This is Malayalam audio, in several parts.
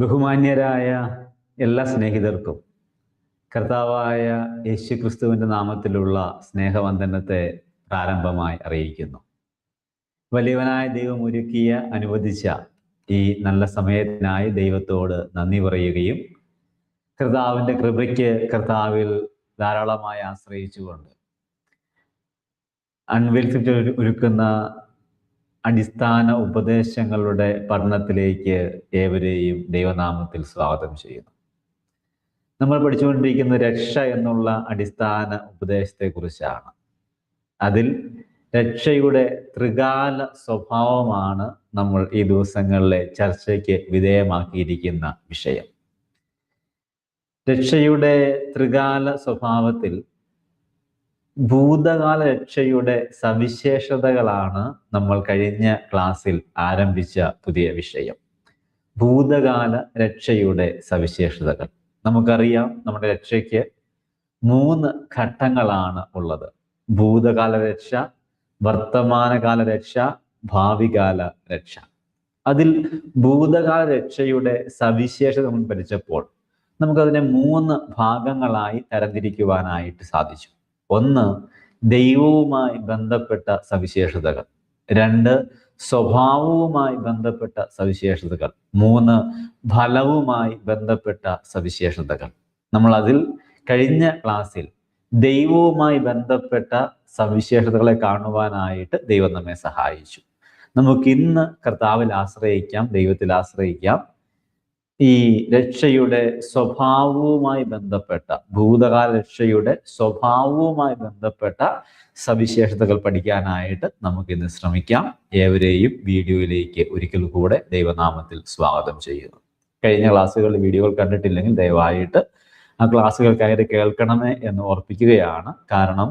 ബഹുമാന്യരായ എല്ലാ സ്നേഹിതർക്കും കർത്താവായ യേശു ക്രിസ്തുവിന്റെ നാമത്തിലുള്ള സ്നേഹവന്ദനത്തെ പ്രാരംഭമായി അറിയിക്കുന്നു. വലിയവനായ ദൈവം ഒരുക്കിയ അനുവദിച്ച ഈ നല്ല സമയത്തിനായി ദൈവത്തോട് നന്ദി പറയുകയും കർത്താവിന്റെ കൃപയ്ക്ക് കർത്താവിൽ ധാരാളമായി ആശ്രയിച്ചുകൊണ്ട് അൺവെൽഫിറ്റ് ഒരുക്കുന്ന അടിസ്ഥാന ഉപദേശങ്ങളുടെ പഠനത്തിലേക്ക് ഏവരെയും ദൈവനാമത്തിൽ സ്വാഗതം ചെയ്യുന്നു. നമ്മൾ പഠിച്ചുകൊണ്ടിരിക്കുന്ന രക്ഷ എന്നുള്ള അടിസ്ഥാന ഉപദേശത്തെക്കുറിച്ചാണ്. അതിൽ രക്ഷയുടെ ത്രികാല സ്വഭാവമാണ് നമ്മൾ ഈ ദിവസങ്ങളിലെ ചർച്ചയ്ക്ക് വിധേയമാക്കിയിരിക്കുന്ന വിഷയം. രക്ഷയുടെ ത്രികാല സ്വഭാവത്തിൽ ഭൂതകാല രക്ഷയുടെ സവിശേഷതകളാണ് നമ്മൾ കഴിഞ്ഞ ക്ലാസ്സിൽ ആരംഭിച്ച പുതിയ വിഷയം. ഭൂതകാല രക്ഷയുടെ സവിശേഷതകൾ. നമുക്കറിയാം നമ്മുടെ രക്ഷയ്ക്ക് മൂന്ന് ഘട്ടങ്ങളാണ് ഉള്ളത്. ഭൂതകാല രക്ഷ വർത്തമാനകാല രക്ഷ ഭാവികാല രക്ഷ അതിൽ ഭൂതകാല രക്ഷയുടെ സവിശേഷത നമ്മൾ പഠിച്ചപ്പോൾ നമുക്കതിനെ മൂന്ന് ഭാഗങ്ങളായി തരംതിരിക്കുവാനായിട്ട് സാധിച്ചു. ഒന്ന് ദൈവവുമായി ബന്ധപ്പെട്ട സവിശേഷതകൾ. രണ്ട് സ്വഭാവവുമായി ബന്ധപ്പെട്ട സവിശേഷതകൾ. മൂന്ന് ഫലവുമായി ബന്ധപ്പെട്ട സവിശേഷതകൾ. നമ്മൾ അതിൽ കഴിഞ്ഞ ക്ലാസ്സിൽ ദൈവവുമായി ബന്ധപ്പെട്ട സവിശേഷതകളെ കാണുവാനായിട്ട് ദൈവം നമ്മെ സഹായിച്ചു. നമുക്ക് ഇന്ന് കർത്താവിൽ ആശ്രയിക്കാം ദൈവത്തിൽ ആശ്രയിക്കാം. ഈ രക്ഷയുടെ സ്വഭാവവുമായി ബന്ധപ്പെട്ട ഭൂതകാല രക്ഷയുടെ സ്വഭാവവുമായി ബന്ധപ്പെട്ട സവിശേഷതകൾ പഠിക്കാനായിട്ട് നമുക്ക് ഇന്ന് ശ്രമിക്കാം. ഏവരെയും വീഡിയോയിലേക്ക് ഒരിക്കൽ കൂടെ ദൈവനാമത്തിൽ സ്വാഗതം ചെയ്യുന്നു. കഴിഞ്ഞ ക്ലാസ്സുകളിൽ വീഡിയോകൾ കണ്ടിട്ടില്ലെങ്കിൽ ദയവായിട്ട് ആ ക്ലാസ്സുകൾ കയറി കേൾക്കണമേ എന്ന് ഓർപ്പിക്കുകയാണ്. കാരണം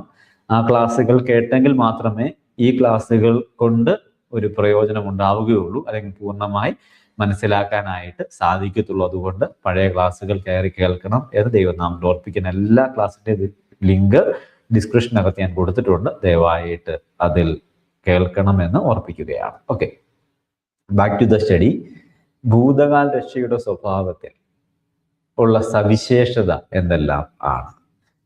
ആ ക്ലാസ്സുകൾ കേട്ടെങ്കിൽ മാത്രമേ ഈ ക്ലാസ്സുകൾ കൊണ്ട് ഒരു പ്രയോജനം ഉണ്ടാവുകയുള്ളൂ അല്ലെങ്കിൽ പൂർണമായി മനസ്സിലാക്കാനായിട്ട് സാധിക്കത്തുള്ളൂ. അതുകൊണ്ട് പഴയ ക്ലാസ്സുകൾ കയറി കേൾക്കണം എന്ന് ദൈവനാമത്തിൽ ഓർപ്പിക്കുന്ന എല്ലാ ക്ലാസ്സിന്റെ ലിങ്ക് ഡിസ്ക്രിപ്ഷനകത്ത് ഞാൻ കൊടുത്തിട്ടുണ്ട്. ദയവായിട്ട് അതിൽ കേൾക്കണമെന്ന് ഓർപ്പിക്കുകയാണ്. Okay. Back to the study ഭൂതകാല രക്ഷയുടെ സ്വഭാവത്തിൽ ഉള്ള സവിശേഷത എന്തെല്ലാം ആണ്?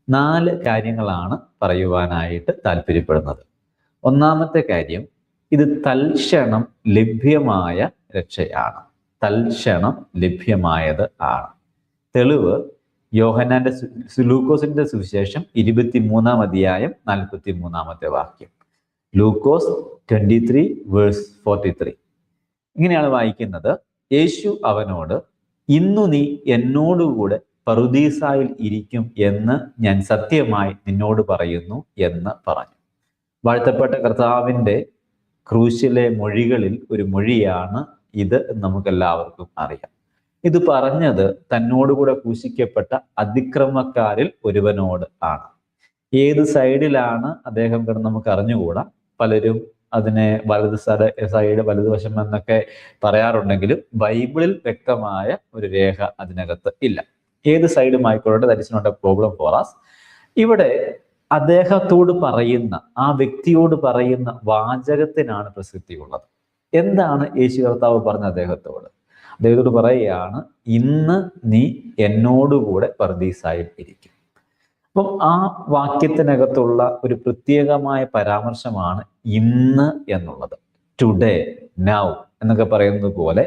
നാല് കാര്യങ്ങളാണ് പറയുവാനായിട്ട് താല്പര്യപ്പെടുന്നത്. ഒന്നാമത്തെ കാര്യം ഇത് തൽക്ഷണം ലഭ്യമായ രക്ഷയാണ്. തൽക്ഷണം ലഭ്യമായത് ആണ്. തെളിവ് യോഹനാന്റെ ലൂക്കോസിന്റെ സുവിശേഷം ഇരുപത്തി മൂന്നാം അധ്യായം നാൽപ്പത്തി മൂന്നാമത്തെ വാക്യം. Lukose twenty three verse forty three ഇങ്ങനെയാണ് വായിക്കുന്നത്. യേശു അവനോട് ഇന്നു നീ എന്നോടുകൂടെ പറുദീസായിൽ ഇരിക്കും എന്ന് ഞാൻ സത്യമായി നിന്നോട് പറയുന്നു എന്ന് പറഞ്ഞു. വാഴ്ത്തപ്പെട്ട കർത്താവിന്റെ ക്രൂശിലെ മൊഴികളിൽ ഒരു മൊഴിയാണ് ഇത് നമുക്കെല്ലാവർക്കും അറിയാം. ഇത് പറഞ്ഞത് തന്നോടുകൂടെ കൂശിക്കപ്പെട്ട അതിക്രമക്കാരിൽ ഒരുവനോട് ആണ്. ഏത് സൈഡിലാണ് അദ്ദേഹം കിടന്ന് നമുക്ക് അറിഞ്ഞുകൂടാ. പലരും അതിനെ വലത് സൈഡ് സൈഡ് വലതുവശം എന്നൊക്കെ പറയാറുണ്ടെങ്കിലും ബൈബിളിൽ വ്യക്തമായ ഒരു രേഖ അതിനകത്ത് ഇല്ല. ഏത് സൈഡും ആയിക്കോട്ടെ is not a problem for ഇവിടെ അദ്ദേഹത്തോട് പറയുന്ന ആ വ്യക്തിയോട് പറയുന്ന വാചകത്തിനാണ് പ്രസക്തിയുള്ളത്. എന്താണ് യേശു കർത്താവ് പറഞ്ഞ അദ്ദേഹത്തോട്? അദ്ദേഹത്തോട് പറയുകയാണ് ഇന്ന് നീ എന്നോടുകൂടെ പർദീസായിൽ ഇരിക്കും അപ്പം ആ വാക്യത്തിനകത്തുള്ള ഒരു പ്രത്യേകമായ പരാമർശമാണ് ഇന്ന് എന്നുള്ളത്. ടുഡേ നൗ എന്നൊക്കെ പറയുന്നത് പോലെ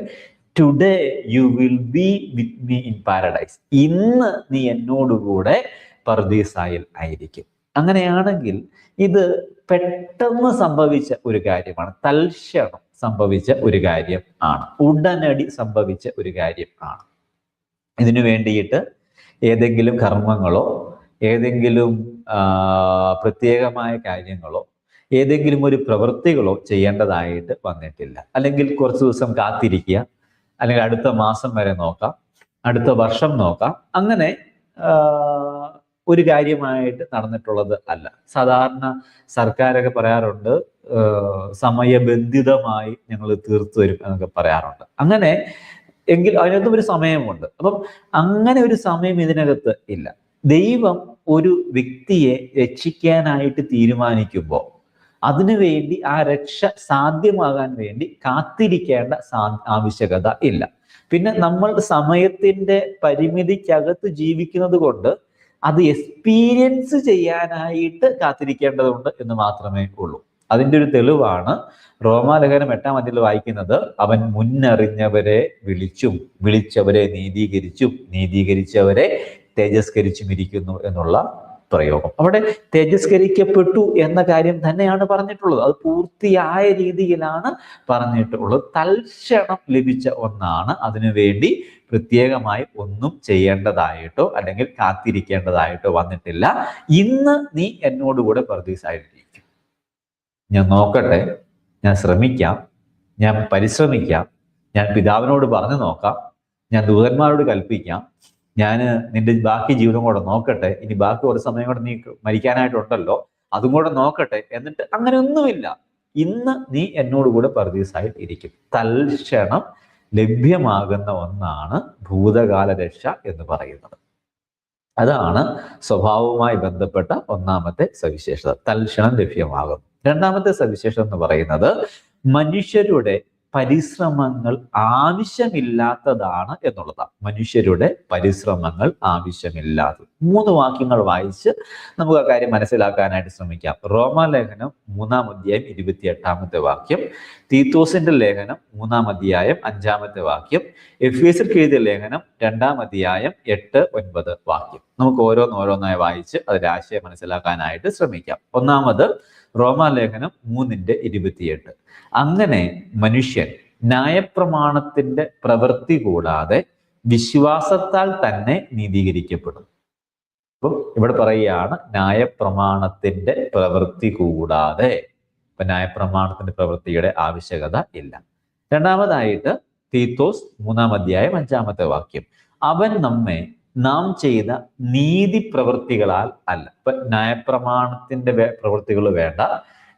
today you will be with me in paradise ഇന്ന് നീ എന്നോടുകൂടെ പർദീസായിൽ ആയിരിക്കും. അങ്ങനെയാണെങ്കിൽ ഇത് പെട്ടെന്ന് സംഭവിച്ച ഒരു കാര്യമാണ്. തൽക്ഷണം സംഭവിച്ച ഒരു കാര്യം ആണ്. ഉടനടി സംഭവിച്ച ഒരു കാര്യം ആണ്. ഇതിനു വേണ്ടിയിട്ട് ഏതെങ്കിലും കർമ്മങ്ങളോ ഏതെങ്കിലും പ്രത്യേകമായ കാര്യങ്ങളോ ഏതെങ്കിലും ഒരു പ്രവൃത്തികളോ ചെയ്യേണ്ടതായിട്ട് വന്നിട്ടില്ല. അല്ലെങ്കിൽ കുറച്ച് ദിവസം കാത്തിരിക്കുക. അല്ലെങ്കിൽ അടുത്ത മാസം വരെ നോക്കാം. അടുത്ത വർഷം നോക്കാം. അങ്ങനെ ഒരു കാര്യമായിട്ട് നടന്നിട്ടുള്ളത് അല്ല. സാധാരണ സർക്കാരൊക്കെ പറയാറുണ്ട് സമയബന്ധിതമായി ഞങ്ങൾ തീർത്തു വരും എന്നൊക്കെ പറയാറുണ്ട്. അങ്ങനെ എങ്കിൽ അതിനകത്തും ഒരു സമയമുണ്ട്. അപ്പം അങ്ങനെ ഒരു സമയം ഇതിനകത്ത് ഇല്ല. ദൈവം ഒരു വ്യക്തിയെ രക്ഷിക്കാനായിട്ട് തീരുമാനിക്കുമ്പോൾ അതിനുവേണ്ടി ആ രക്ഷ സാധ്യമാകാൻ വേണ്ടി കാത്തിരിക്കേണ്ട ആവശ്യകത ഇല്ല. പിന്നെ നമ്മൾ സമയത്തിന്റെ പരിമിതിക്കകത്ത് ജീവിക്കുന്നത് കൊണ്ട് അത് എക്സ്പീരിയൻസ് ചെയ്യാനായിട്ട് കാത്തിരിക്കേണ്ടതുണ്ട് എന്ന് മാത്രമേ ഉള്ളൂ. അതിന്റെ ഒരു തെളിവാണ് റോമാലേഖനം എട്ടാം അതിൽ വായിക്കുന്നത് അവൻ മുന്നറിഞ്ഞവരെ വിളിച്ചും വിളിച്ചവരെ നീതീകരിച്ചും നീതീകരിച്ചവരെ തേജസ്കരിച്ചും ഇരിക്കുന്നു എന്നുള്ള പ്രയോഗം. അവിടെ തേജസ്കരിക്കപ്പെട്ടു എന്ന കാര്യം തന്നെയാണ് പറഞ്ഞിട്ടുള്ളത്. അത് പൂർത്തിയായ രീതിയിലാണ് പറഞ്ഞിട്ടുള്ളത്. തൽക്ഷണം ലഭിച്ച ഒന്നാണ്. അതിനുവേണ്ടി പ്രത്യേകമായി ഒന്നും ചെയ്യേണ്ടതായിട്ടോ അല്ലെങ്കിൽ കാത്തിരിക്കേണ്ടതായിട്ടോ വന്നിട്ടില്ല. ഇന്ന് നീ എന്നോടുകൂടെ പ്രതീസായിട്ടിരിക്കും ഞാൻ നോക്കട്ടെ. ഞാൻ ശ്രമിക്കാം. ഞാൻ പരിശ്രമിക്കാം. ഞാൻ പിതാവിനോട് പറഞ്ഞു നോക്കാം. ഞാൻ ദൂതന്മാരോട് കൽപ്പിക്കാം. ഞാൻ നിന്റെ ബാക്കി ജീവിതം കൂടെ നോക്കട്ടെ. ഇനി ബാക്കി ഒരു സമയം കൂടെ നീ മരിക്കാനായിട്ടുണ്ടല്ലോ. അതും കൂടെ നോക്കട്ടെ. എന്നിട്ട് അങ്ങനെ ഒന്നുമില്ല ഇന്ന് നീ എന്നോട് കൂടെ പർദീസായിട്ട് ഇരിക്കും. തൽക്ഷണം ലഭ്യമാകുന്ന ഒന്നാണ് ഭൂതകാല രക്ഷ എന്ന് പറയുന്നത്. അതാണ് സ്വഭാവവുമായി ബന്ധപ്പെട്ട ഒന്നാമത്തെ സവിശേഷത. തൽക്ഷണം ലഭ്യമാകും രണ്ടാമത്തെ സവിശേഷത എന്ന് പറയുന്നത് മനുഷ്യരുടെ പരിശ്രമങ്ങൾ ആവശ്യമില്ലാത്തതാണ് എന്നുള്ളതാണ് മനുഷ്യരുടെ പരിശ്രമങ്ങൾ ആവശ്യമില്ലാത്തത് മൂന്ന് വാക്യങ്ങൾ വായിച്ച് നമുക്ക് ആ കാര്യം മനസ്സിലാക്കാനായിട്ട് ശ്രമിക്കാം. റോമാലേഖനം മൂന്നാം അധ്യായം ഇരുപത്തി എട്ടാമത്തെ വാക്യം തീത്തോസിന്റെ ലേഖനം മൂന്നാം അധ്യായം അഞ്ചാമത്തെ വാക്യം എഫ് എസിൽ എഴുതിയ ലേഖനം രണ്ടാം അധ്യായം എട്ട് ഒൻപത് വാക്യം. നമുക്ക് ഓരോന്നോരോന്നായി വായിച്ച് അതിന്റെ ആശയം മനസ്സിലാക്കാനായിട്ട് ശ്രമിക്കാം. ഒന്നാമത് റോമാലേഖനം മൂന്നിന്റെ ഇരുപത്തിയെട്ട്. അങ്ങനെ മനുഷ്യൻ ന്യായപ്രമാണത്തിന്റെ പ്രവൃത്തി കൂടാതെ വിശ്വാസത്താൽ തന്നെ നീതീകരിക്കപ്പെടും. അപ്പം ഇവിടെ പറയുകയാണ് ന്യായപ്രമാണത്തിന്റെ പ്രവൃത്തി കൂടാതെ. ഇപ്പൊ ന്യായപ്രമാണത്തിന്റെ പ്രവൃത്തിയുടെ ആവശ്യകത ഇല്ല. രണ്ടാമതായിട്ട് തീത്തോസ് മൂന്നാം അധ്യായം അഞ്ചാമത്തെ വാക്യം. അവൻ നമ്മെ നാം ചെയ്ത നീതി പ്രവൃത്തികളാൽ അല്ല. ഇപ്പൊ ന്യായപ്രമാണത്തിന്റെ പ്രവൃത്തികൾ വേണ്ട.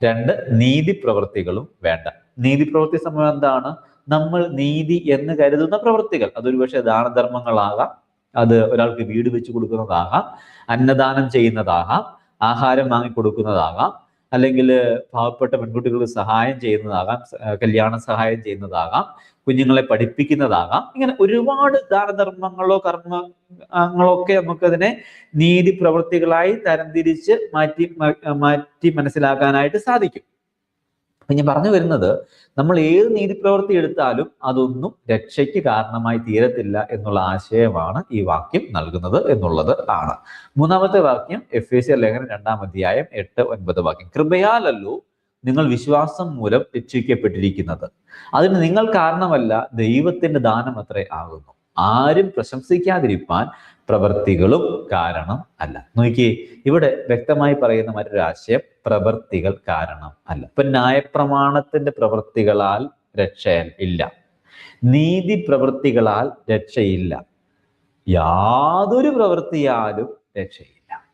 രണ്ട് നീതി പ്രവൃത്തികളും വേണ്ട. നീതി പ്രവൃത്തി സമയം എന്താണ്? നമ്മൾ നീതി എന്ന് കരുതുന്ന പ്രവൃത്തികൾ. അതൊരു പക്ഷേ ദാനധർമ്മങ്ങളാകാം. അത് ഒരാൾക്ക് വീട് വെച്ച് കൊടുക്കുന്നതാകാം. അന്നദാനം ചെയ്യുന്നതാകാം. ആഹാരം വാങ്ങിക്കൊടുക്കുന്നതാകാം അല്ലെങ്കിൽ പാവപ്പെട്ട പെൺകുട്ടികൾക്ക് സഹായം ചെയ്യുന്നതാകാം കല്യാണ സഹായം ചെയ്യുന്നതാകാം കുഞ്ഞുങ്ങളെ പഠിപ്പിക്കുന്നതാകാം. ഇങ്ങനെ ഒരുപാട് ദാനധർമ്മങ്ങളോ കർമ്മങ്ങളോ ഒക്കെ നമുക്കതിനെ നീതി പ്രവൃത്തികളായി തരംതിരിച്ച് മാറ്റി മാറ്റി മനസ്സിലാക്കാനായിട്ട് സാധിക്കും. അപ്പൊ ഞാൻ പറഞ്ഞു വരുന്നത് നമ്മൾ ഏത് നീതി പ്രവൃത്തി എടുത്താലും അതൊന്നും രക്ഷയ്ക്ക് കാരണമായി തീരത്തില്ല എന്നുള്ള ആശയമാണ് ഈ വാക്യം നൽകുന്നത് എന്നുള്ളത് ആണ്. മൂന്നാമത്തെ വാക്യം എഫ് എ സി ലേഖനം രണ്ടാം അധ്യായം എട്ട് ഒൻപത് വാക്യം. കൃപയാലല്ലോ നിങ്ങൾ വിശ്വാസം മൂലം രക്ഷിക്കപ്പെട്ടിരിക്കുന്നത്. അതിന് നിങ്ങൾ കാരണമല്ല ദൈവത്തിന്റെ ദാനം അത്രേ ആകുന്നു. ആരും പ്രശംസിക്കാതിരിപ്പാൻ പ്രവൃത്തികളും കാരണം അല്ല. നോക്കിയേ ഇവിടെ വ്യക്തമായി പറയുന്ന മറ്റൊരു ആശയം പ്രവൃത്തികൾ കാരണം അല്ല. ഇപ്പൊ ന്യായപ്രമാണത്തിന്റെ പ്രവൃത്തികളാൽ രക്ഷ ഇല്ല. നീതി പ്രവൃത്തികളാൽ രക്ഷയില്ല. യാതൊരു പ്രവൃത്തിയാലും രക്ഷയില്ല.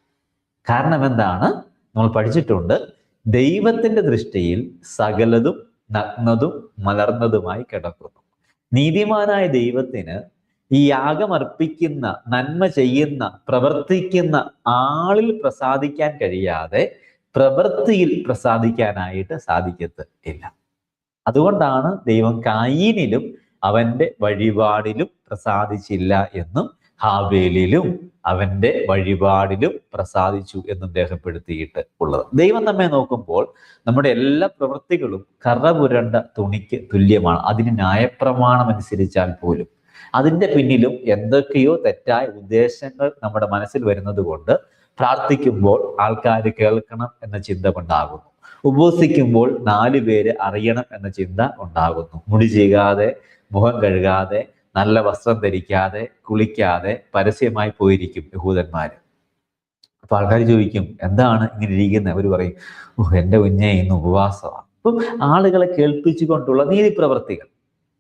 കാരണം എന്താണ്? നമ്മൾ പഠിച്ചിട്ടുണ്ട് ദൈവത്തിന്റെ ദൃഷ്ടിയിൽ സകലതും നഗ്നതും മലർന്നതുമായി കിടക്കുന്നു. നീതിമാനായ ദൈവത്തിന് ഈ യാഗമർപ്പിക്കുന്ന നന്മ ചെയ്യുന്ന പ്രവർത്തിക്കുന്ന ആളിൽ പ്രസാദിക്കാൻ കഴിയാതെ പ്രവൃത്തിയിൽ പ്രസാദിക്കാനായിട്ട് സാധിക്കത്ത് ഇല്ല അതുകൊണ്ടാണ് ദൈവം കായീനിലും അവന്റെ വഴിപാടിലും പ്രസാദിച്ചില്ല എന്നും ഹാബേലിലും അവന്റെ വഴിപാടിലും പ്രസാദിച്ചു എന്നും രേഖപ്പെടുത്തിയിട്ട് ഉള്ളത്. ദൈവം നമ്മെ നോക്കുമ്പോൾ നമ്മുടെ എല്ലാ പ്രവൃത്തികളും കറപുരണ്ട തുണിക്ക് തുല്യമാണ്. അതിന് ന്യായപ്രമാണം അനുസരിച്ചാൽ പോലും അതിന്റെ പിന്നിലും എന്തൊക്കെയോ തെറ്റായ ഉദ്ദേശങ്ങൾ നമ്മുടെ മനസ്സിൽ വരുന്നത് കൊണ്ട് പ്രാർത്ഥിക്കുമ്പോൾ ആൾക്കാർ കേൾക്കണം എന്ന ചിന്ത ഉണ്ടാകുന്നു ഉപവസിക്കുമ്പോൾ നാല് പേര് അറിയണം എന്ന ചിന്ത ഉണ്ടാകുന്നു. മുടി ചെയ്യാതെ മുഖം കഴുകാതെ നല്ല വസ്ത്രം ധരിക്കാതെ കുളിക്കാതെ പരസ്യമായി പോയിരിക്കും യഹൂദന്മാർ അപ്പൊ ആൾക്കാർ ചോദിക്കും എന്താണ് ഇങ്ങനെ ഇരിക്കുന്നത് അവർ പറയും ഓ എന്റെ കുഞ്ഞെ ഇന്ന് ഉപവാസമാണ്. അപ്പം ആളുകളെ കേൾപ്പിച്ചുകൊണ്ടുള്ള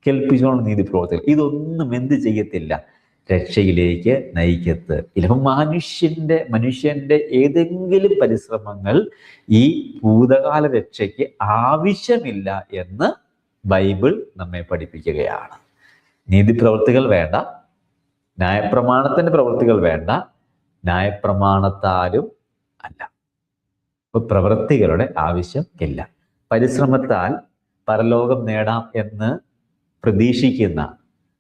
നീതിപ്രവർത്തികൾ നീതി നീതിപ്രവർത്തികൾ ഇതൊന്നും എന്ത് ചെയ്യത്തില്ല. രക്ഷയിലേക്ക് നയിക്കത്ത് ഇല്ലപ്പം മനുഷ്യന്റെ മനുഷ്യന്റെ ഏതെങ്കിലും പരിശ്രമങ്ങൾ ഈ ഭൂതകാല രക്ഷയ്ക്ക് ആവശ്യമില്ല എന്ന് ബൈബിൾ നമ്മെ പഠിപ്പിക്കുകയാണ്. നീതി പ്രവർത്തികൾ വേണ്ട. ന്യായപ്രമാണത്തിന്റെ പ്രവൃത്തികൾ വേണ്ട. ന്യായപ്രമാണത്താലും അല്ല. അപ്പൊ പ്രവൃത്തികളുടെ ആവശ്യം ഇല്ല. പരിശ്രമത്താൽ പരലോകം നേടാം എന്ന് പ്രതീക്ഷിക്കുന്ന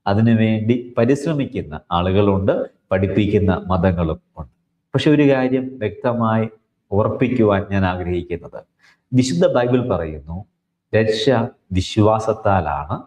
അതിനുവേണ്ടി പരിശ്രമിക്കുന്ന ആളുകളുണ്ട് പഠിപ്പിക്കുന്ന മതങ്ങളും ഉണ്ട്. പക്ഷെ ഒരു കാര്യം വ്യക്തമായി ഉറപ്പിക്കുവാൻ ഞാൻ ആഗ്രഹിക്കുന്നത്. വിശുദ്ധ ബൈബിൾ പറയുന്നു രക്ഷ വിശ്വാസത്താലാണ്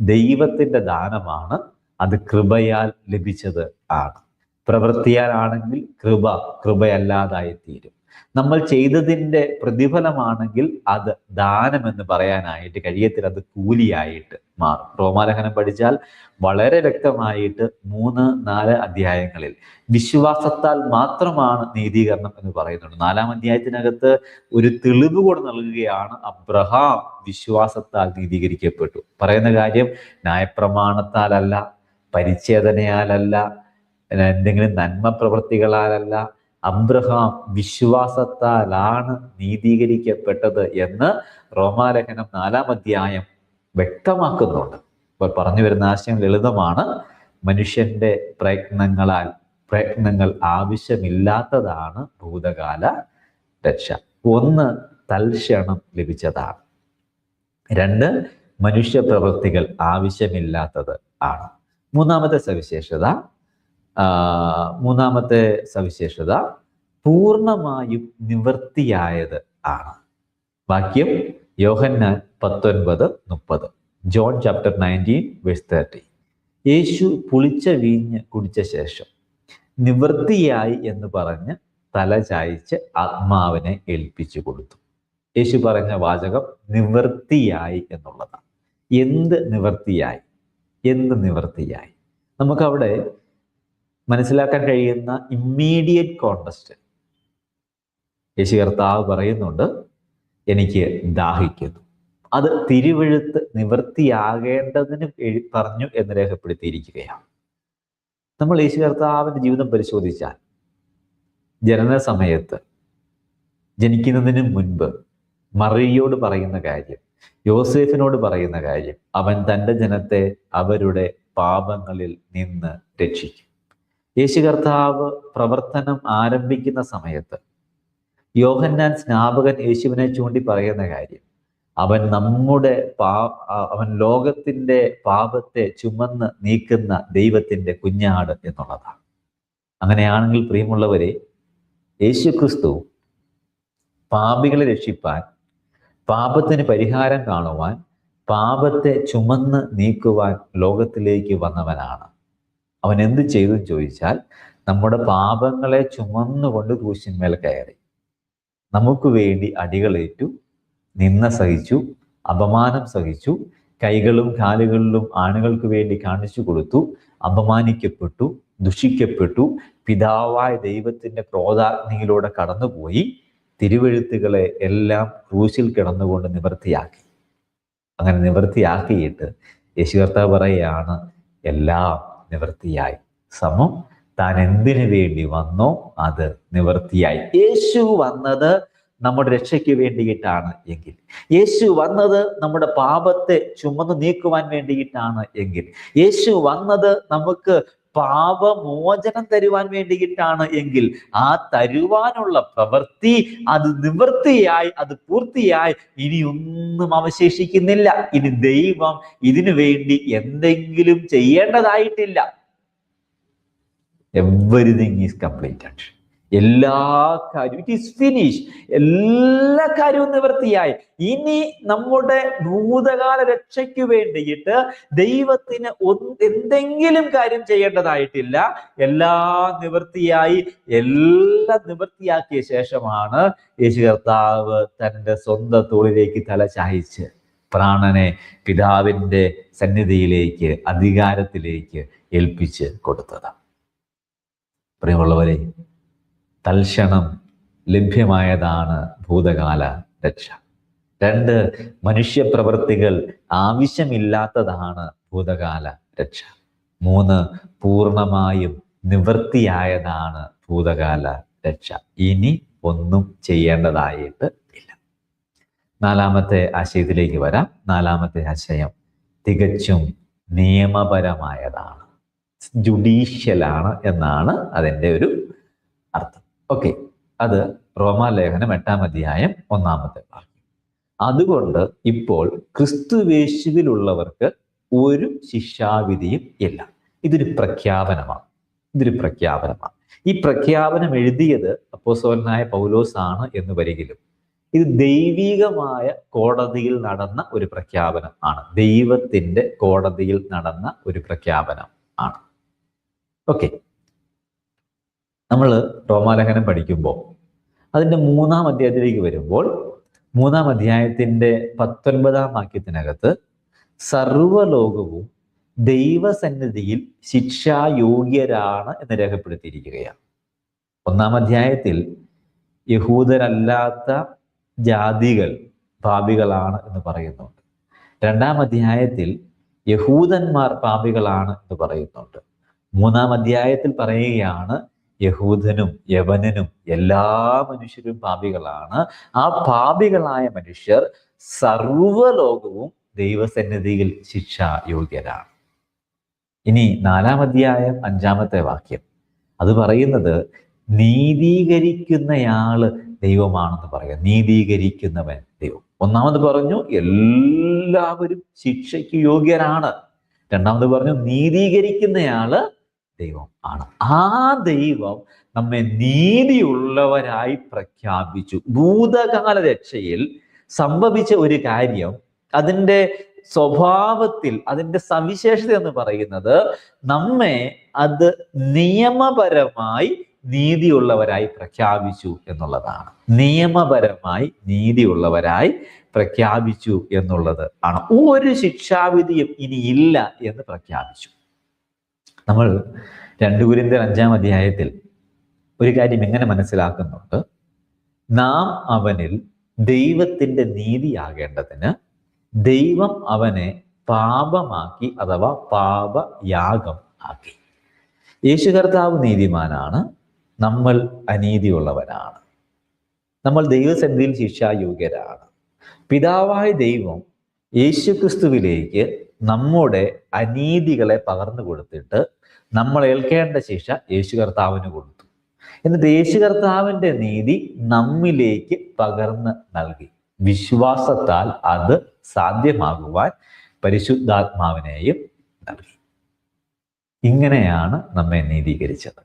ദൈവത്തിന്റെ ദാനമാണ് അത് കൃപയാൽ ലഭിച്ചത് ആണ്. പ്രവൃത്തിയാലാണെങ്കിൽ കൃപ കൃപയല്ലാതായി തീരും നമ്മൾ ചെയ്തതിന്റെ പ്രതിഫലമാണെങ്കിൽ അത് ദാനം എന്ന് പറയാനായിട്ട് കഴിയത്തില്ല അത് കൂലിയായിട്ട് മാറും. റോമാലഹനം പഠിച്ചാൽ വളരെ വ്യക്തമായിട്ട് മൂന്ന് നാല് അധ്യായങ്ങളിൽ വിശ്വാസത്താൽ മാത്രമാണ് നീതീകരണം എന്ന് പറയുന്നുണ്ട്. നാലാം അധ്യായത്തിനകത്ത് ഒരു തെളിവ് കൂടെ നൽകുകയാണ് അബ്രഹാം വിശ്വാസത്താൽ നീതീകരിക്കപ്പെട്ടു. പറയുന്ന കാര്യം ന്യായപ്രമാണത്താലല്ല പരിച്ഛേദനയാലല്ല എന്തെങ്കിലും നന്മ പ്രവൃത്തികളാലല്ല അബ്രഹാം വിശ്വാസത്താലാണ് നീതീകരിക്കപ്പെട്ടത് എന്ന് റോമാലേഖനം നാലാം അധ്യായം വ്യക്തമാക്കുന്നുണ്ട്. അപ്പോൾ പറഞ്ഞു വരുന്ന ആശയം ലളിതമാണ്. മനുഷ്യന്റെ പ്രയത്നങ്ങളാൽ പ്രയത്നങ്ങൾ ആവശ്യമില്ലാത്തതാണ് ഭൂതകാല രക്ഷ. ഒന്ന് തൽക്ഷണം ലഭിച്ചതാണ്. രണ്ട് മനുഷ്യ പ്രവൃത്തികൾ ആവശ്യമില്ലാത്തത് ആണ്. മൂന്നാമത്തെ സവിശേഷത മൂന്നാമത്തെ സവിശേഷത പൂർണമായും നിവൃത്തിയായത് ആണ്. വാക്യം യോഹന്നാൻ പത്തൊൻപത് മുപ്പത് John chapter nineteen verse thirty യേശു പുളിച്ച വീഞ്ഞ് കുടിച്ച ശേഷം നിവൃത്തിയായി എന്ന് പറഞ്ഞ് തല ചായച്ച് ആത്മാവിനെ ഏൽപ്പിച്ചു കൊടുത്തു. യേശു പറഞ്ഞ വാചകം നിവൃത്തിയായി എന്നുള്ളതാണ്. എന്ത് നിവൃത്തിയായി എന്ത് നിവൃത്തിയായി നമുക്കവിടെ മനസ്സിലാക്കാൻ കഴിയുന്ന ഇമ്മീഡിയറ്റ് കോണ്ടസ്റ്റ് യേശു കർത്താവ് പറയുന്നുണ്ട് എനിക്ക് ദാഹിക്കുന്നു. അത് തിരുവഴുത്ത് നിവൃത്തിയാകേണ്ടതിന് പറഞ്ഞു എന്ന് രേഖപ്പെടുത്തിയിരിക്കുകയാണ്. നമ്മൾ യേശു കർത്താവിന്റെ ജീവിതം പരിശോധിച്ചാൽ ജനന സമയത്ത് ജനിക്കുന്നതിന് മുൻപ് മറിയോട് പറയുന്ന കാര്യം യോസേഫിനോട് പറയുന്ന കാര്യം അവൻ തന്റെ ജനത്തെ അവരുടെ പാപങ്ങളിൽ നിന്ന് രക്ഷിക്കും. യേശു കർത്താവ് പ്രവർത്തനം ആരംഭിക്കുന്ന സമയത്ത് യോഹന്നാൻ സ്നാപകൻ യേശുവിനെ ചൂണ്ടി പറയുന്ന കാര്യം അവൻ നമ്മുടെ പാ അവൻ ലോകത്തിന്റെ പാപത്തെ ചുമന്ന് നീക്കുന്ന ദൈവത്തിന്റെ കുഞ്ഞാട് എന്നുള്ളതാണ്. അങ്ങനെയാണെങ്കിൽ പ്രിയമുള്ളവരെ യേശു ക്രിസ്തു പാപികളെ രക്ഷിപ്പാൻ പാപത്തിന് പരിഹാരം കാണുവാൻ പാപത്തെ ചുമന്ന് നീക്കുവാൻ ലോകത്തിലേക്ക് വന്നവനാണ്. അവൻ എന്ത് ചെയ്തു ചോദിച്ചാൽ നമ്മുടെ പാപങ്ങളെ ചുമന്നുകൊണ്ട് ക്രൂശിന്മേൽ കയറി. നമുക്ക് വേണ്ടി അടികളേറ്റു നിന്ന സഹിച്ചു അപമാനം സഹിച്ചു കൈകളും കാലുകളിലും ആണുകൾക്ക് വേണ്ടി കാണിച്ചു കൊടുത്തു അപമാനിക്കപ്പെട്ടു ദുഷിക്കപ്പെട്ടു പിതാവായ ദൈവത്തിന്റെ ക്രോധാഗ്നിയിലൂടെ കടന്നുപോയി തിരുവഴുത്തുകളെ എല്ലാം ക്രൂശിൽ കിടന്നുകൊണ്ട് നിവൃത്തിയാക്കി അങ്ങനെ നിവൃത്തിയാക്കിയിട്ട് യേശു കർത്താവ് എല്ലാം നിവൃത്തിയായി സമം താൻ എന്തിനു വേണ്ടി വന്നോ അത് നിവൃത്തിയായി യേശു വന്നത് നമ്മുടെ രക്ഷയ്ക്ക് വേണ്ടിയിട്ടാണ് എങ്കിൽ. യേശു വന്നത് നമ്മുടെ പാപത്തെ ചുമന്ന് നീക്കുവാൻ വേണ്ടിയിട്ടാണ് എങ്കിൽ. യേശു വന്നത് നമുക്ക് പാപമോചനം തരുവാൻ വേണ്ടിയിട്ടാണ് എങ്കിൽ ആ തരുവാനുള്ള പ്രവൃത്തി അത് നിവൃത്തിയായി അത് പൂർത്തിയായി ഇനി ഒന്നും അവശേഷിക്കുന്നില്ല. ഇനി ദൈവം ഇതിനു വേണ്ടി എന്തെങ്കിലും ചെയ്യേണ്ടതായിട്ടില്ല. എവറിഥിങ് ഈസ് കംപ്ലീറ്റഡ് എല്ലാ കാര്യവും. ഇറ്റ് ഈസ് ഫിനിഷ് എല്ലാ കാര്യവും നിവൃത്തിയായി. ഇനി നമ്മുടെ ഭൂതകാല രക്ഷയ്ക്ക് വേണ്ടിയിട്ട് ദൈവത്തിന് എന്തെങ്കിലും കാര്യം ചെയ്യേണ്ടതായിട്ടില്ല. എല്ലാം നിവൃത്തിയായി. എല്ലാം നിവൃത്തിയാക്കിയ ശേഷമാണ് യേശു കർത്താവ് തന്റെ സ്വന്തം തോളിലേക്ക് തല ചായച്ച് പ്രാണനെ പിതാവിന്റെ സന്നിധിയിലേക്ക് അധികാരത്തിലേക്ക് ഏൽപ്പിച്ച് കൊടുത്തത്. പ്രിയമുള്ളവരെ തൽക്ഷണം ലഭ്യമായതാണ് ഭൂതകാല രക്ഷ. രണ്ട് മനുഷ്യപ്രവൃത്തികൾ ആവശ്യമില്ലാത്തതാണ് ഭൂതകാല രക്ഷ. മൂന്ന് പൂർണമായും നിവൃത്തിയായതാണ് ഭൂതകാല രക്ഷ. ഇനി ഒന്നും ചെയ്യേണ്ടതായിട്ട് ഇല്ല. നാലാമത്തെ ആശയത്തിലേക്ക് വരാം. നാലാമത്തെ ആശയം തികച്ചും നിയമപരമായതാണ്. ജുഡീഷ്യലാണ് എന്നാണ് അതിന്റെ ഒരു അർത്ഥം. ഓക്കെ അത് റോമാലേഖനം എട്ടാം അധ്യായം ഒന്നാമത്തെ വാക്യം. അതുകൊണ്ട് ഇപ്പോൾ ക്രിസ്തുവേശുവിലുള്ളവർക്ക് ഒരു ശിക്ഷാവിധിയും ഇല്ല. ഇതൊരു പ്രഖ്യാപനമാണ്. ഇതൊരു പ്രഖ്യാപനമാണ്. ഈ പ്രഖ്യാപനം എഴുതിയത് അപ്പോസോലനായ പൗലോസ് ആണ് എന്ന് വരികിലും ഇത് ദൈവികമായ കോടതിയിൽ നടന്ന ഒരു പ്രഖ്യാപനം ആണ്. ദൈവത്തിന്റെ കോടതിയിൽ നടന്ന ഒരു പ്രഖ്യാപനം ആണ്. ഓക്കെ നമ്മൾ റോമാലേഖനം പഠിക്കുമ്പോൾ അതിന്റെ മൂന്നാം അധ്യായത്തിലേക്ക് വരുമ്പോൾ മൂന്നാം അധ്യായത്തിന്റെ പത്തൊൻപതാം വാക്യത്തിനകത്ത് സർവലോകവും ദൈവസന്നിധിയിൽ ശിക്ഷായോഗ്യരാണ് എന്ന് രേഖപ്പെടുത്തിയിരിക്കുകയാണ്. ഒന്നാം അധ്യായത്തിൽ യഹൂദരല്ലാത്ത ജാതികൾ പാപികളാണ് എന്ന് പറയുന്നുണ്ട്. രണ്ടാം അധ്യായത്തിൽ യഹൂദന്മാർ പാപികളാണ് എന്ന് പറയുന്നുണ്ട്. മൂന്നാം അധ്യായത്തിൽ പറയുകയാണ് യഹൂദനും യവനനും എല്ലാ മനുഷ്യരും പാപികളാണ്. ആ പാപികളായ മനുഷ്യർ സർവലോകവും ദൈവസന്നിധിയിൽ ശിക്ഷായോഗ്യരാണ്. ഇനി നാലാം അധ്യായം അഞ്ചാമത്തെ വാക്യം. അത് പറയുന്നത് നീതീകരിക്കുന്നയാൾ ദൈവമാണെന്ന് പറയാം നീതീകരിക്കുന്നവൻ ദൈവം. ഒന്നാമത് പറഞ്ഞു എല്ലാവരും ശിക്ഷയ്ക്ക് യോഗ്യരാണ്. രണ്ടാമത് പറഞ്ഞു നീതീകരിക്കുന്നയാൾ ദൈവം ആണ്. ആ ദൈവം നമ്മെ നീതിയുള്ളവരായി പ്രഖ്യാപിച്ചു. ഭൂതകാല രക്ഷയിൽ സംഭവിച്ച ഒരു കാര്യം അതിന്റെ സ്വഭാവത്തിൽ അതിന്റെ സവിശേഷത എന്ന് പറയുന്നത് നമ്മെ അത് നിയമപരമായി നീതിയുള്ളവരായി പ്രഖ്യാപിച്ചു എന്നുള്ളതാണ്. നിയമപരമായി നീതിയുള്ളവരായി പ്രഖ്യാപിച്ചു എന്നുള്ളത് ആണ്. ഒരു ശിക്ഷാവിധിയും ഇനി ഇല്ല എന്ന് പ്രഖ്യാപിച്ചു. നമ്മൾ രണ്ടു കുരിന്തർ അഞ്ചാം അധ്യായത്തിൽ ഒരു കാര്യം എങ്ങനെ മനസ്സിലാക്കുന്നുണ്ട്? നാം അവനിൽ ദൈവത്തിന്റെ നീതിയാകേണ്ടതിന് ദൈവം അവനെ പാപമാക്കി അഥവാ പാപയാഗം ആക്കി. യേശു കർത്താവ് നീതിമാനാണ് നമ്മൾ അനീതിയുള്ളവനാണ് നമ്മൾ ദൈവസന്നിധിയിൽ ശിക്ഷായോഗ്യരാണ്. പിതാവായ ദൈവം യേശുക്രിസ്തുവിലേക്ക് നമ്മുടെ അനീതികളെ പകർന്നു കൊടുത്തിട്ട് നമ്മൾ ഏൽക്കേണ്ട ശിക്ഷ യേശു കർത്താവിന് കൊടുത്തു. എന്നിട്ട് യേശു കർത്താവിന്റെ നീതി നമ്മിലേക്ക് പകർന്ന് നൽകി. വിശ്വാസത്താൽ അത് സാധ്യമാകുവാൻ പരിശുദ്ധാത്മാവിനെയും നൽകി. ഇങ്ങനെയാണ് നമ്മെ നീതീകരിച്ചത്.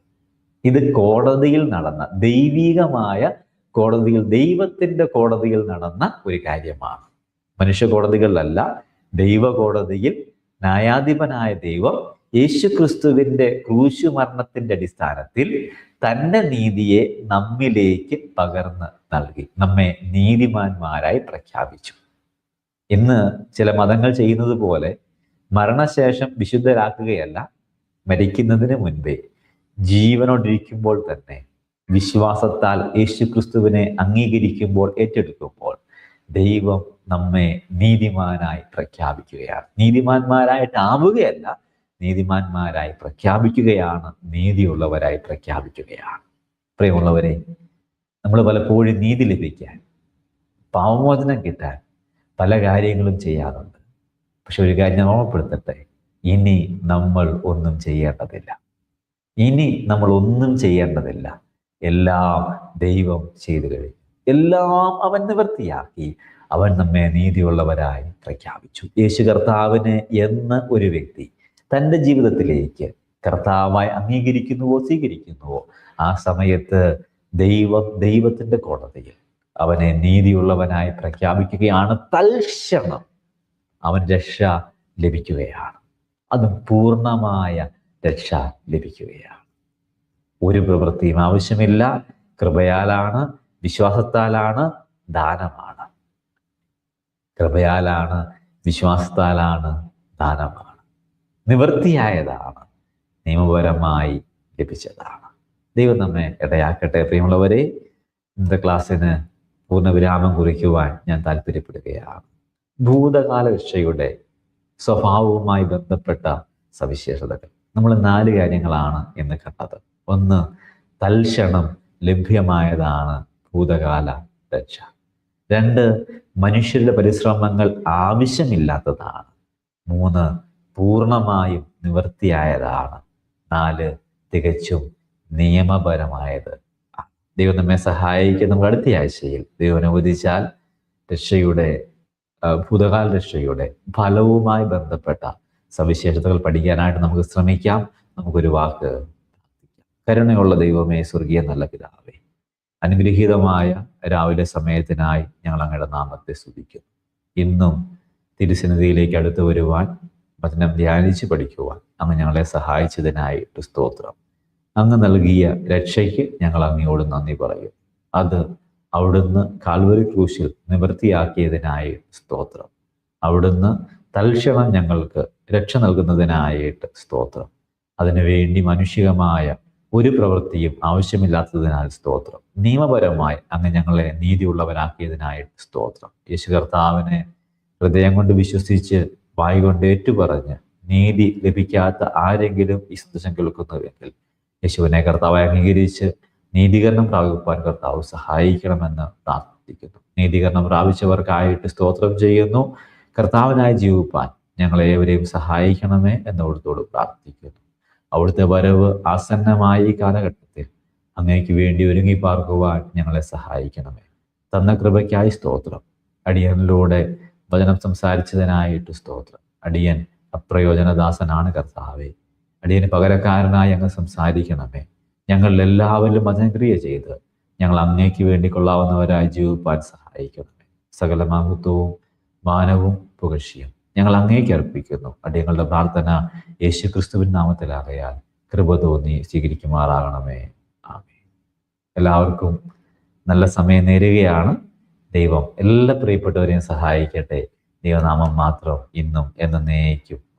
ഇത് കോടതിയിൽ നടന്ന ദൈവീകമായ കോടതിയിൽ ദൈവത്തിന്റെ കോടതിയിൽ നടന്ന ഒരു കാര്യമാണ്. മനുഷ്യ കോടതികളിലല്ല ദൈവ കോടതിയിൽ ന്യായാധിപനായ ദൈവം യേശു ക്രിസ്തുവിന്റെ ക്രൂശുമരണത്തിന്റെ അടിസ്ഥാനത്തിൽ തന്റെ നീതിയെ നമ്മിലേക്ക് പകർന്ന് നൽകി. നമ്മെ നീതിമാന്മാരായി പ്രഖ്യാപിച്ചു. ഇന്ന് ചില മതങ്ങൾ ചെയ്യുന്നത് പോലെ മരണശേഷം വിശുദ്ധരാക്കുകയല്ല മരിക്കുന്നതിന് മുൻപേ ജീവനോടിരിക്കുമ്പോൾ തന്നെ വിശ്വാസത്താൽ യേശു ക്രിസ്തുവിനെ അംഗീകരിക്കുമ്പോൾ ഏറ്റെടുക്കുമ്പോൾ ദൈവം നമ്മെ നീതിമാനായി പ്രഖ്യാപിക്കുകയാണ്. നീതിമാന്മാരായിട്ടാവുകയല്ല നീതിമാന്മാരായി പ്രഖ്യാപിക്കുകയാണ് നീതിയുള്ളവരായി പ്രഖ്യാപിക്കുകയാണ്. പ്രിയമുള്ളവരെ നമ്മൾ പലപ്പോഴും നീതി ലഭിക്കാൻ പാവമോചനം കിട്ടാൻ പല കാര്യങ്ങളും ചെയ്യാറുണ്ട്. പക്ഷെ ഒരു കാര്യം ഞാൻ ഓർമ്മപ്പെടുത്തട്ടെ ഇനി നമ്മൾ ഒന്നും ചെയ്യേണ്ടതില്ല. ഇനി നമ്മൾ ഒന്നും ചെയ്യേണ്ടതില്ല. എല്ലാം ദൈവം ചെയ്തു കഴിഞ്ഞു. എല്ലാം അവൻ നിവൃത്തിയാക്കി. അവൻ നമ്മെ നീതിയുള്ളവരായി പ്രഖ്യാപിച്ചു. യേശു കർത്താവിന് എന്ന ഒരു വ്യക്തി തന്റെ ജീവിതത്തിലേക്ക് കർത്താവായി അംഗീകരിക്കുന്നുവോ സ്വീകരിക്കുന്നുവോ? ആ സമയത്ത് ദൈവം ദൈവത്തിന്റെ കോടതിയിൽ അവനെ നീതിയുള്ളവനായി പ്രഖ്യാപിക്കുകയാണ്. തൽക്ഷണം അവൻ രക്ഷ ലഭിക്കുകയാണ്. അതും പൂർണമായ രക്ഷ ലഭിക്കുകയാണ്. ഒരു പ്രവൃത്തിയും ആവശ്യമില്ല. കൃപയാലാണ് വിശ്വാസത്താലാണ് ദാനമാണ്. കൃപയാലാണ് വിശ്വാസത്താലാണ് ദാനമാണ്. നിവൃത്തിയായതാണ്. നിയമപരമായി ലഭിച്ചതാണ്. ദൈവം നമ്മെ ഇടയാക്കട്ടെ. പ്രിയമുള്ളവരെ ഇന്നത്തെ ക്ലാസ്സിന് പൂർണവിരാമം കുറിക്കുവാൻ ഞാൻ താല്പര്യപ്പെടുകയാണ്. ഭൂതകാല രക്ഷയുടെ സ്വഭാവവുമായി ബന്ധപ്പെട്ട സവിശേഷതകൾ. നമ്മൾ നാല് കാര്യങ്ങളാണ് ഇന്ന് കണ്ടത്. ഒന്ന് തൽക്ഷണം ലഭ്യമായതാണ് ഭൂതകാല രക്ഷ. രണ്ട് മനുഷ്യരുടെ പരിശ്രമങ്ങൾ ആവശ്യമില്ലാത്തതാണ്. മൂന്ന് പൂർണമായും നിവൃത്തിയായതാണ്. നാല് തികച്ചും നിയമപരമായത്. ദൈവം നമ്മെ സഹായിക്കും നമുക്ക് അടുത്ത ആഴ്ചയിൽ. ദൈവം അനുവദിച്ചാൽ രക്ഷയുടെ ഭൂതകാല രക്ഷയുടെ ഫലവുമായി ബന്ധപ്പെട്ട സവിശേഷതകൾ പഠിക്കാനായിട്ട് നമുക്ക് ശ്രമിക്കാം. നമുക്കൊരു വാക്ക് കരുണയുള്ള ദൈവമേ സ്വർഗീയ നല്ല പിതാവേ അനുഗ്രഹീതമായ രാവിലെ സമയത്തിനായി ഞങ്ങൾ അങ്ങയുടെ നാമത്തെ സ്തുതിക്കുന്നു. ഇന്നും തിരുസന്നിധിയിലേക്ക് അടുത്തു വരുവാൻ വചനം ധ്യാനിച്ച് പഠിക്കുവാൻ അങ്ങ് ഞങ്ങളെ സഹായിച്ചതിനായിട്ട് സ്തോത്രം. അങ്ങ് നൽകിയ രക്ഷയ്ക്ക് ഞങ്ങൾ അങ്ങയോട് നന്ദി പറയും. അത് അവിടുന്ന് കാൽവരി ക്രൂശിൽ നിവൃത്തിയാക്കിയതിനായി സ്തോത്രം. അവിടുന്ന് തൽക്ഷണം ഞങ്ങൾക്ക് രക്ഷ നൽകുന്നതിനായിട്ട് സ്തോത്രം. അതിനുവേണ്ടി മാനുഷികമായ ഒരു പ്രവൃത്തിയും ആവശ്യമില്ലാത്തതിനാൽ സ്തോത്രം. നിയമപരമായി അങ്ങ് ഞങ്ങളെ നീതിയുള്ളവരാക്കിയതിനായിട്ട് സ്തോത്രം. യേശു കർത്താവിനെ ഹൃദയം കൊണ്ട് വിശ്വസിച്ച് വായി കൊണ്ട് ഏറ്റുപറഞ്ഞ് നീതി ലഭിക്കാത്ത ആരെങ്കിലും ഈ കേൾക്കുന്നുവെങ്കിൽ യേശുവിനെ കർത്താവ് അംഗീകരിച്ച് നീതീകരണം പ്രാപിപ്പാൻ കർത്താവ് സഹായിക്കണമെന്ന് പ്രാർത്ഥിക്കുന്നു. നീതീകരണം പ്രാപിച്ചവർക്കായിട്ട് സ്തോത്രം ചെയ്യുന്നു. കർത്താവിനായി ജീവിപ്പാൻ ഞങ്ങളേവരെയും സഹായിക്കണമേ എന്നവിടത്തോട് പ്രാർത്ഥിക്കുന്നു. അവിടുത്തെ വരവ് ആസന്നമായ ഈ കാലഘട്ടത്തിൽ അങ്ങേക്ക് വേണ്ടി ഒരുങ്ങി പാർക്കുവാൻ ഞങ്ങളെ സഹായിക്കണമേ. തന്ന കൃപയ്ക്കായി സ്തോത്രം. അടിയനിലൂടെ വചനം സംസാരിച്ചതിനായിട്ട് സ്തോത്രം. അടിയൻ അപ്രയോജനദാസനാണ് കർത്താവേ. അടിയന് പകരക്കാരനായി അങ്ങ് സംസാരിക്കണമേ. ഞങ്ങൾ എല്ലാവരിലും വചനക്രിയ ചെയ്ത് ഞങ്ങൾ അങ്ങേക്ക് വേണ്ടി കൊള്ളാവുന്നവരായി ജീവിപ്പാൻ സഹായിക്കണമേ. സകല മഹത്വവും മാനവും പുകഴ്ചയും ഞങ്ങൾ അങ്ങേക്ക് അർപ്പിക്കുന്നു. അടിയങ്ങളുടെ പ്രാർത്ഥന യേശു ക്രിസ്തുവിൻ നാമത്തിലാകയാൽ കൃപ തോന്നി സ്വീകരിക്കുമാറാകണമേ. ആമേ എല്ലാവർക്കും നല്ല സമയം നേരുകയാണ്. ദൈവം എല്ലാ പ്രിയപ്പെട്ടവരെയും സഹായിക്കട്ടെ. ദൈവനാമം മാത്രം ഇന്നും എന്നേക്കും.